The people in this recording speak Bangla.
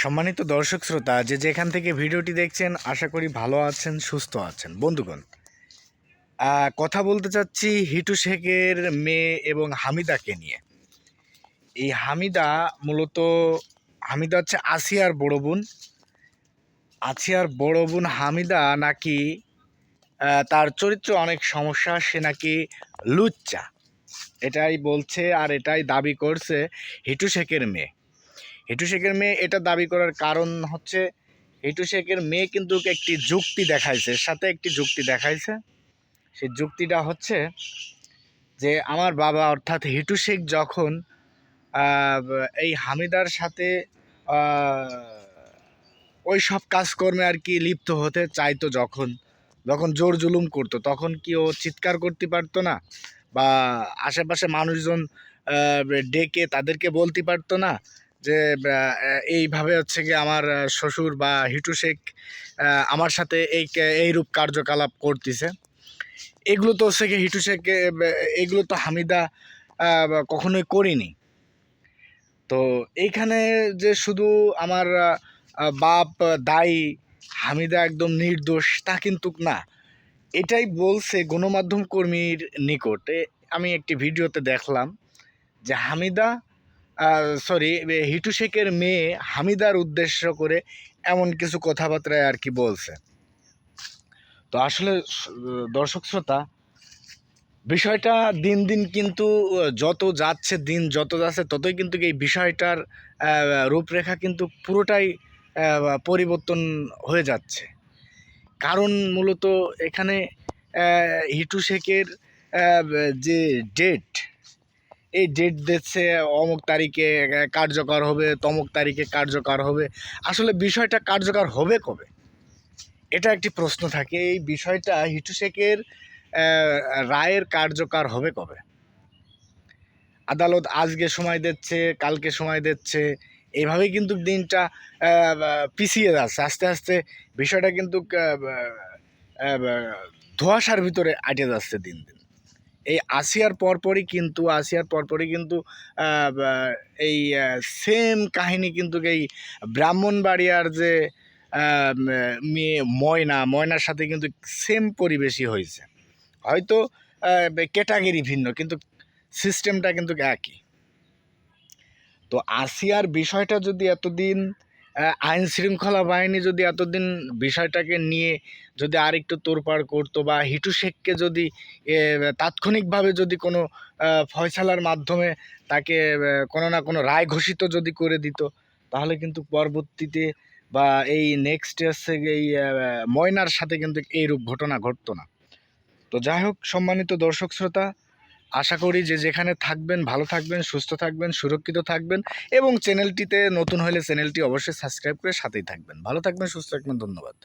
সম্মানিত দর্শক শ্রোতা, যে যেখান থেকে ভিডিওটি দেখছেন, আশা করি ভালো আছেন, সুস্থ আছেন। বন্ধুগণ কথা বলতে চাচ্ছি হিটু শেখের মেয়ে এবং হামিদাকে নিয়ে। এই হামিদা মূলত, হামিদা হচ্ছে আসিয়ার বড় বোন। আসিয়ার বড় বোন হামিদা নাকি তার চরিত্র অনেক সমস্যা, সে নাকি লুচ্চা। এটাই বলছে আর এটাই দাবি করছে হিটু শেখের মেয়ে। হিটু শেখের মেয়ে এটা দাবি করার কারণ হচ্ছে, হিটু শেখের মেয়ে কিন্তু একটি যুক্তি দেখাইছে। সাথে একটি যুক্তি দেখাইছে। সেই যুক্তিটা হচ্ছে যে, আমার বাবা অর্থাৎ হিটু শেখ যখন এই হামিদার সাথে ওই সব কাজকর্মে আর কি লিপ্ত হতে চাইতো যখন যখন জোর জুলুম করতো, তখন কি ও চিৎকার করতে পারতো না? বা আশেপাশে মানুষজন ডেকে তাদেরকে বলতে পারতো না? যে এইভাবে হচ্ছে কি আমার শ্বশুর বা হিটু শেখ আমার সাথে এই এইরূপ কার্যকলাপ করতেছে। এগুলো তো হচ্ছে কি হিটু শেখ এগুলো তো হামিদা কখনোই করিনি। তো এইখানে যে শুধু আমার বাপ দায়ী হামিদা একদম নির্দোষ, তা কিন্তু না। এটাই বলছে গণমাধ্যম কর্মীর নিকটে। আমি একটি ভিডিওতে দেখলাম যে হামিদা সরি হিটু শেখের মেয়ে হামিদার উদ্দেশ্য করে এমন কিছু কথাবার্তায় আর কি বলছে। তো আসলে দর্শক শ্রোতা, বিষয়টা দিন দিন কিন্তু যত যাচ্ছে দিন যত যাচ্ছে ততই কিন্তু এই বিষয়টার রূপরেখা কিন্তু পুরোটাই পরিবর্তন হয়ে যাচ্ছে। কারণ মূলত এখানে হিটু শেখের যে ডেট এই ডেট দিচ্ছে, অমুক তারিখে কার্যকর হবে, তমুক তারিখে কার্যকর হবে। আসলে বিষয়টা কার্যকর হবে কবে? এটা একটি প্রশ্ন থাকে। এই বিষয়টা হিটু শেখের রায়ের কার্যকর হবে কবে? আদালত আজকে সময় দিচ্ছে, কালকে সময় দিচ্ছে এইভাবেই কিন্তু দিনটা পিছিয়ে যাচ্ছে। আস্তে আস্তে বিষয়টা কিন্তু ধোঁয়াশার ভিতরে আটে যাচ্ছে দিন দিন। এই আসিয়ার পরপরই কিন্তু, আসিয়ার পরপরই কিন্তু এই সেম কাহিনী কিন্তু এই ব্রাহ্মণবাড়িয়ার যে মেয়ে ময়না, ময়নার সাথে কিন্তু সেম পরিবেশই হয়েছে। হয়তো ক্যাটাগরি ভিন্ন, কিন্তু সিস্টেমটা কিন্তু একই। তো আসিয়ার বিষয়টা যদি এতদিন আইন শৃঙ্খলা বাহিনী যদি এতদিন বিষয়টাকে নিয়ে যদি আরেকটু তোড়পাড় করতো বা হিটু শেখকে যদি তাৎক্ষণিকভাবে যদি কোনো ফয়সালার মাধ্যমে তাকে কোনো না কোনো রায় ঘোষিত যদি করে দিত, তাহলে কিন্তু পরবর্তীতে বা এই নেক্সট হচ্ছে এই ময়নার সাথে কিন্তু এইরূপ ঘটনা ঘটতো না। তো যাই হোক, সম্মানিত দর্শক শ্রোতা আশা করি যে যেখানে থাকবেন, ভালো থাকবেন, সুস্থ থাকবেন, সুরক্ষিত থাকবেন এবং চ্যানেলটিতে নতুন হলে চ্যানেলটি অবশ্যই সাবস্ক্রাইব করে সাথেই থাকবেন। ভালো থাকবেন, সুস্থ থাকবেন, ধন্যবাদ।